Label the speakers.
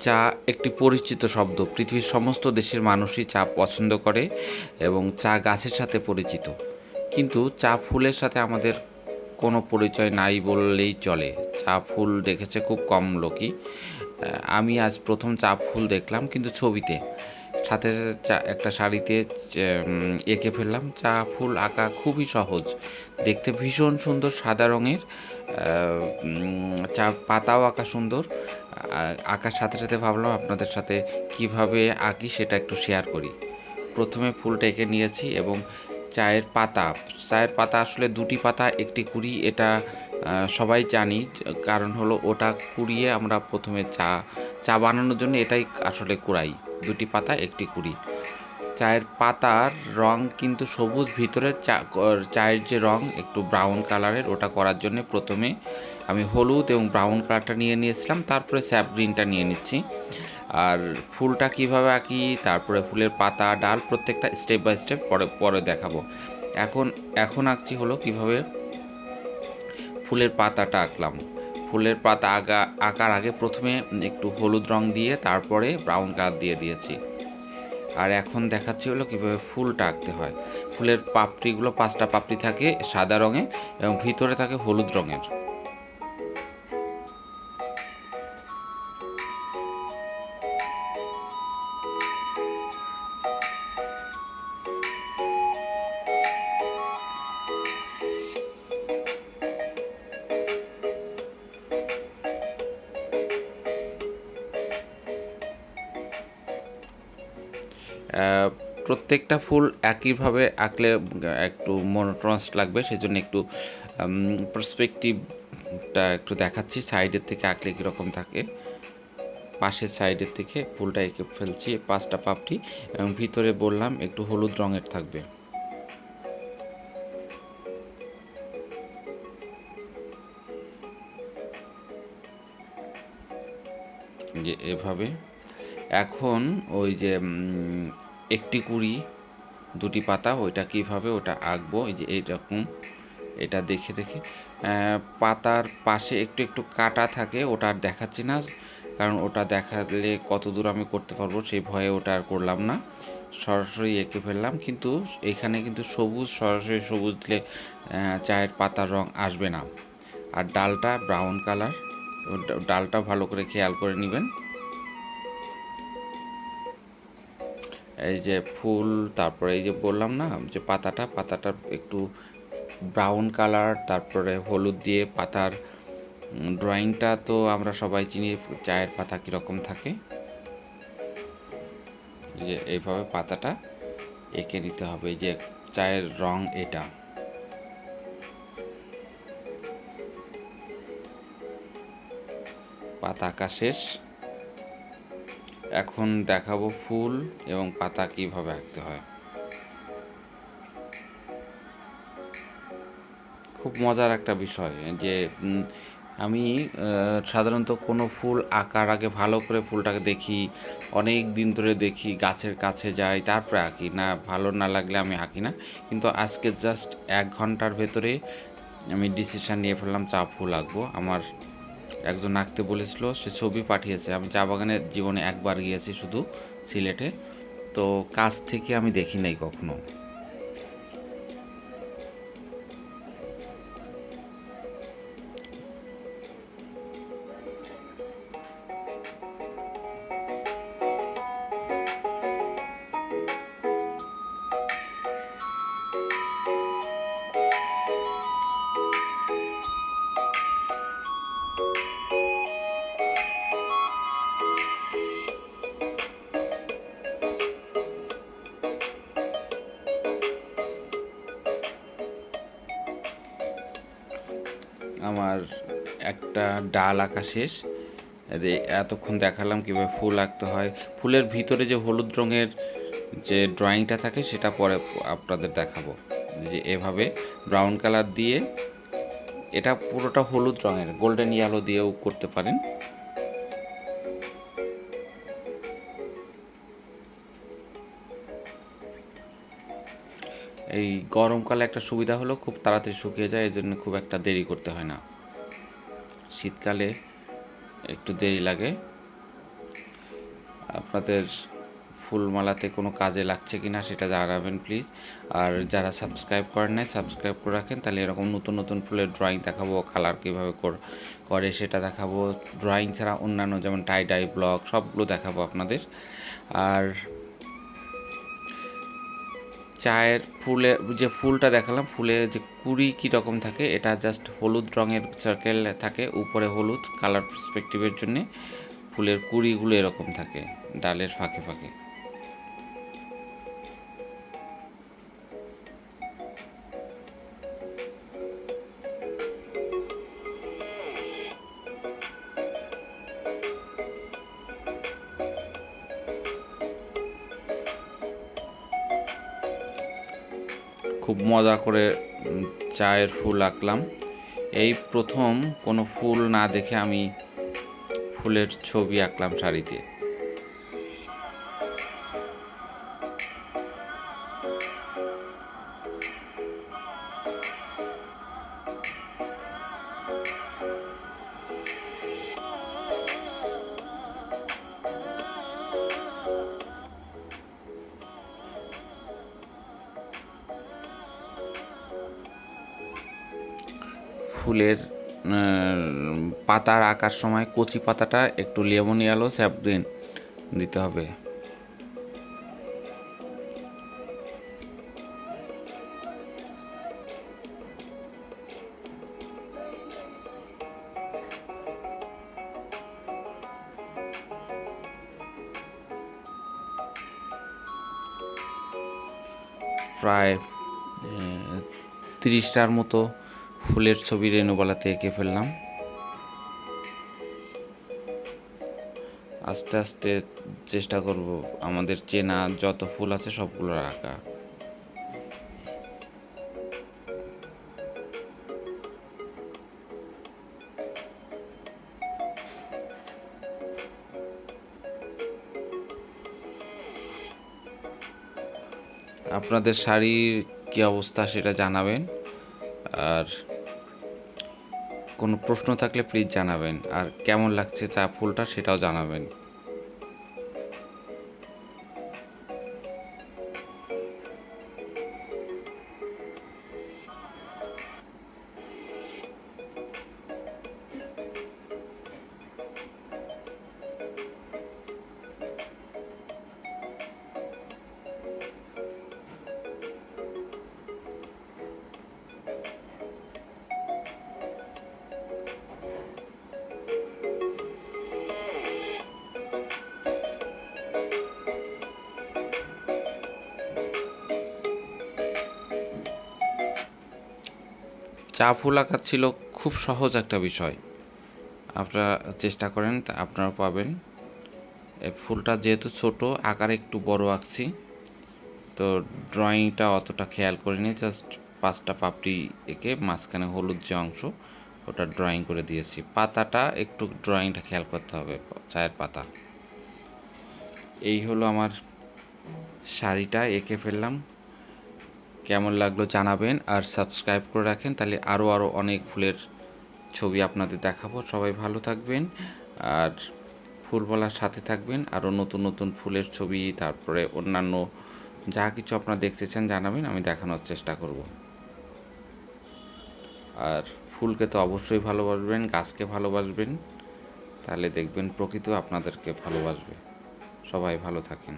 Speaker 1: চা একটি পরিচিত শব্দ। পৃথিবীর সমস্ত দেশের মানুষই চা পছন্দ করে এবং চা গাছের সাথে পরিচিত। কিন্তু চা ফুলের সাথে আমাদের কোনো পরিচয় নাই বললেই চলে। চা ফুল দেখেছে খুব কম লোকই। আমি আজ প্রথম চা ফুল দেখলাম কিন্তু ছবিতে। সাথে চা- একটা শাড়িতে এঁকে ফেললাম। চা ফুল আঁকা খুবই সহজ। দেখতে ভীষণ সুন্দর সাদা রঙের। চা পাতাও আঁকা সুন্দর। আঁকার সাথে সাথে ভাবলাম আপনাদের সাথে কীভাবে আঁকি সেটা একটু শেয়ার করি। প্রথমে ফুলটা এঁকে নিয়েছি এবং চায়ের পাতা। চায়ের পাতা আসলে দুটি পাতা, একটি কুড়ি, এটা সবাই জানি। কারণ হলো ওটা কুড়িয়ে আমরা প্রথমে চা চা বানানোর জন্য এটাই আসলে কুড়াই। দুটি পাতা, একটি কুড়ি। চায়ের পাতার রং কিন্তু সবুজ, ভিতরে চা চায়ের যে রং একটু ব্রাউন কালারের ওটা করার জন্য প্রথমে আমি হলুদ এবং ব্রাউন কালারটা নিয়ে নিয়েছিলাম, তারপরে স্যাপ গ্রিনটা নিয়ে নিচ্ছি। আর ফুলটা কীভাবে আঁকি, তারপরে ফুলের পাতা, ডাল প্রত্যেকটা স্টেপ বাই স্টেপ পরে পরে দেখাবো। এখন এখন আঁকছি হলো কীভাবে ফুলের পাতাটা আঁকলাম। ফুলের পাতা আঁকা আঁকার আগে প্রথমে একটু হলুদ রং দিয়ে, তারপরে ব্রাউন কালার দিয়ে দিয়েছি। আর এখন দেখাচ্ছি হলো কীভাবে ফুলটা আঁকতে হয়। ফুলের পাপড়িগুলো পাঁচটা পাপড়ি থাকে সাদা রঙে এবং ভিতরে থাকে হলুদ রঙের। প্রত্যেকটা ফুল একইভাবে আঁকলে একটু মনোটনাস লাগবে, সেজন্য একটু পার্সপেক্টিভটা একটু দেখাচ্ছি। সাইডের থেকে আঁকলে কীরকম থাকে? পাশের সাইডের থেকে ফুলটা এঁকে ফেলছি পাঁচটা পাপড়ি। এবং ভিতরে বললাম, একটু হলুদ রঙের থাকবে। যে এভাবে। এখন ওই যে একটি কুড়ি, দুটি পাতা, ওইটা কীভাবে ওটা আঁকবো? এই যে এইরকম, এটা দেখে দেখে। পাতার পাশে একটু একটু কাটা থাকে, ওটা আর দেখাচ্ছি না, কারণ ওটা দেখালে কত দূর আমি করতে পারব, সেই ভয়ে ওটা আর করলাম না। সরাসরি এঁকে ফেললাম, কিন্তু এখানে কিন্তু সবুজ, সরাসরি সবুজ দিলে চায়ের পাতার রং আসবে না। আর ডালটা ব্রাউন কালার ডালটা ভালো করে খেয়াল করে নেবেন। এই যে ফুল, তারপরে এই যে বললাম না, যে পাতাটা পাতাটা একটু ব্রাউন কালার তারপরে হলুদ দিয়ে পাতার ড্রয়িংটা তো আমরা সবাই চিনি, চায়ের পাতা কীরকম থাকে। যে এইভাবে পাতাটা এঁকে দিতে হবে যে চায়ের রং এটা। পাতা আঁকা শেষ। এখন দেখাবো ফুল এবং পাতা কীভাবে আঁকতে হয়। খুব মজার একটা বিষয় যে আমি সাধারণত কোনো ফুল আঁকার আগে ভালো করে ফুলটাকে দেখি, অনেক দিন ধরে দেখি, গাছের কাছে যাই, তারপরে আঁকি। না, ভালো না লাগলে আমি আঁকি না। কিন্তু আজকে জাস্ট এক ঘণ্টার ভেতরে আমি ডিসিশান নিয়ে ফেললাম, চা ফুল আঁকবো। আমার একজন আঁকতে বলেছিল, সে ছবি পাঠিয়েছে। আমি চা বাগানে জীবনে একবার গিয়েছি শুধু সিলেটে। তো কাছ থেকে আমি দেখি নাই কখনো। আমার একটা ডাল আঁকা শেষ। এতক্ষণ দেখালাম কীভাবে ফুল আঁকতে হয়। ফুলের ভিতরে যে হলুদ রঙের যে ড্রয়িংটা থাকে, সেটা পরে আপনাদের দেখাবো। যে এভাবে ব্রাউন কালার দিয়ে, এটা পুরোটা হলুদ রঙের গোল্ডেন ইয়ালো দিয়েও করতে পারেন। এই গরমকালে একটা সুবিধা হলো খুব তাড়াতাড়ি শুকিয়ে যায় এই জন্য খুব একটা দেরি করতে হয় না। শীতকালে একটু দেরি লাগে। আপনাদের ফুলমালাতে কোনো কাজে লাগছে কি না সেটা জানাবেন প্লিজ। আর যারা সাবস্ক্রাইব করেন নাই, সাবস্ক্রাইব করে রাখেন, তাহলে এরকম নতুন নতুন ফুলের ড্রয়িং দেখাবো কালার কীভাবে কর- সেটা দেখাবো। ড্রয়িং ছাড়া অন্যান্য যেমন টাই ডাই ব্লগ সবগুলো দেখাবো আপনাদের। আর চায়ের ফুলে, যে ফুলটা দেখালাম, ফুলে যে কুড়ি কীরকম থাকে, এটা জাস্ট হলুদ রঙের সার্কেল থাকে, উপরে হলুদ কালার পার্সপেক্টিভের জন্যে ফুলের কুড়িগুলো এরকম থাকে, ডালের ফাঁকে ফাঁকে। খুব মজা করে চায়ের ফুল আঁকলাম। এই প্রথম কোনো ফুল না দেখে আমি ফুলের ছবি আঁকলাম শাড়িতে। ফুলের পাতার আঁকার সময় কচি পাতাটা একটু লেমন ইয়ালো স্যাপ গ্রিন দিতে হবে। প্রায় তিরিশটার মতো ফুলের ছবি রেণুবালাতে এঁকে ফেললাম। আস্তে আস্তে চেষ্টা করব আমাদের চেনা যত ফুল আছে সবগুলো রাখা। আপনাদের শাড়ির কী অবস্থা সেটা জানাবেন। আর কোনো প্রশ্ন থাকলে প্লিজ জানাবেন। আর কেমন লাগছে চা ফুলটা সেটাও জানাবেন। চা ফুল আঁকা ছিল খুব সহজ একটা বিষয়। আপনারা চেষ্টা করেন, তা আপনারা পাবেন। এই ফুলটা যেহেতু ছোট, আকারে একটু বড় আঁকছি। তো ড্রয়িংটা অতটা খেয়াল করিনি, জাস্ট পাঁচটা পাপড়ি এঁকে মাঝখানে হলুদ যে অংশ, ওটা ড্রয়িং করে দিয়েছি। পাতাটা একটু ড্রয়িংটা খেয়াল করতে হবে, চায়ের পাতা। এই হলো আমার শাড়িটা, এঁকে ফেললাম। কেমন লাগল জানাবেন আর সাবস্ক্রাইব করে রাখেন, তাহলে আরও আরও অনেক ফুলের ছবি আপনাদের দেখাবো। সবাই ভালো থাকবেন আর ফুলবলার সাথে থাকবেন, আরও নতুন নতুন ফুলের ছবি, তারপরে অন্যান্য যা কিছু আপনারা দেখতে চান জানাবেন, আমি দেখানোর চেষ্টা করব। আর ফুলকে তো অবশ্যই ভালোবাসবেন, গাছকে ভালোবাসবেন, তাহলে দেখবেন প্রকৃত আপনাদেরকে ভালোবাসবে। সবাই ভালো থাকেন।